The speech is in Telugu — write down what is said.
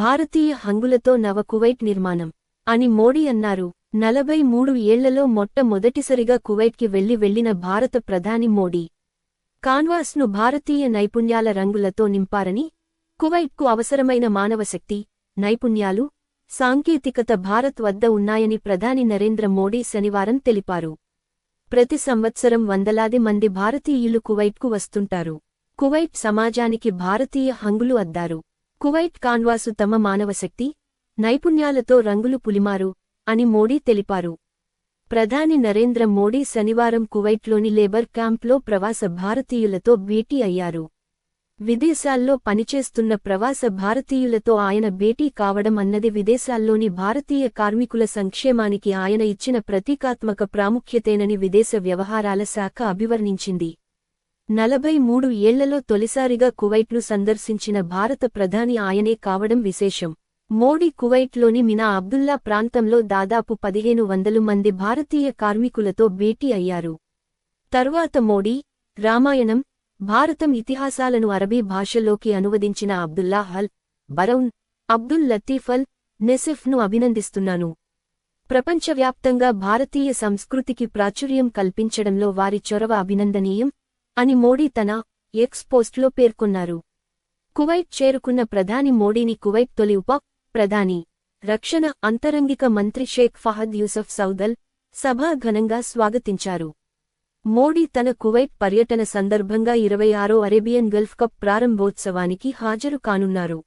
భారతీయ హంగులతో నవ కువైట్ నిర్మాణం అని మోడీ అన్నారు. నలభై మూడు ఏళ్ళలో మొట్టమొదటిసరిగా కువైట్కి వెళ్ళి వెళ్ళిన భారత ప్రధాని మోడీ కాన్వాస్ను భారతీయ నైపుణ్యాల రంగులతో నింపారని కువైట్కు అవసరమైన మానవశక్తి నైపుణ్యాలు సాంకేతికత భారత్ వద్ద ఉన్నాయని ప్రధాని నరేంద్ర మోడీ శనివారం తెలిపారు. ప్రతి సంవత్సరం వందలాది మంది భారతీయులు కువైట్కు వస్తుంటారు. కువైట్ సమాజానికి భారతీయ హంగులు అద్దారు. కువైట్ కాన్వాసు తమ మానవశక్తి నైపుణ్యాలతో రంగులు పులిమారు అని మోడీ తెలిపారు. ప్రధాని నరేంద్ర మోడీ శనివారం కువైట్లోని లేబర్ క్యాంప్లో ప్రవాస భారతీయులతో భేటీ అయ్యారు. విదేశాల్లో పనిచేస్తున్న ప్రవాస భారతీయులతో ఆయన భేటీ కావడం అన్నది విదేశాల్లోని భారతీయ కార్మికుల సంక్షేమానికి ఆయన ఇచ్చిన ప్రతీకాత్మక ప్రాముఖ్యతేనని విదేశ వ్యవహారాల శాఖ అభివర్ణించింది. నలభై మూడు ఏళ్ళలో తొలిసారిగా కువైట్ను సందర్శించిన భారత ప్రధాని ఆయనే కావడం విశేషం. మోడీ కువైట్లోని మినా అబ్దుల్లా ప్రాంతంలో దాదాపు పదిహేను వందలు మంది భారతీయ కార్మికులతో భేటీ అయ్యారు. తర్వాత మోడీ రామాయణం భారతం ఇతిహాసాలను అరబీ భాషలోకి అనువదించిన అబ్దుల్లా హల్ బరౌన్ అబ్దుల్ లతీఫల్ నెసిఫ్ను అభినందిస్తున్నాను. ప్రపంచవ్యాప్తంగా భారతీయ సంస్కృతికి ప్రాచుర్యం కల్పించడంలో వారి చొరవ అభినందనీయం. అని మోడీ తన ఎక్స్పోస్ట్లో పేర్కొన్నారు. కువైట్ చేరుకున్న ప్రధాని మోడీని కువైట్ తొలి ఉప ప్రధాని. రక్షణ అంతరంగిక మంత్రి షేక్ ఫహద్ యూసఫ్ సౌదల్ సభ ఘనంగా స్వాగతించారు. మోడీ తన కువైట్ పర్యటన సందర్భంగా ఇరవై ఆరో అరేబియన్ గల్ఫ్ కప్ ప్రారంభోత్సవానికి హాజరు కానున్నారు.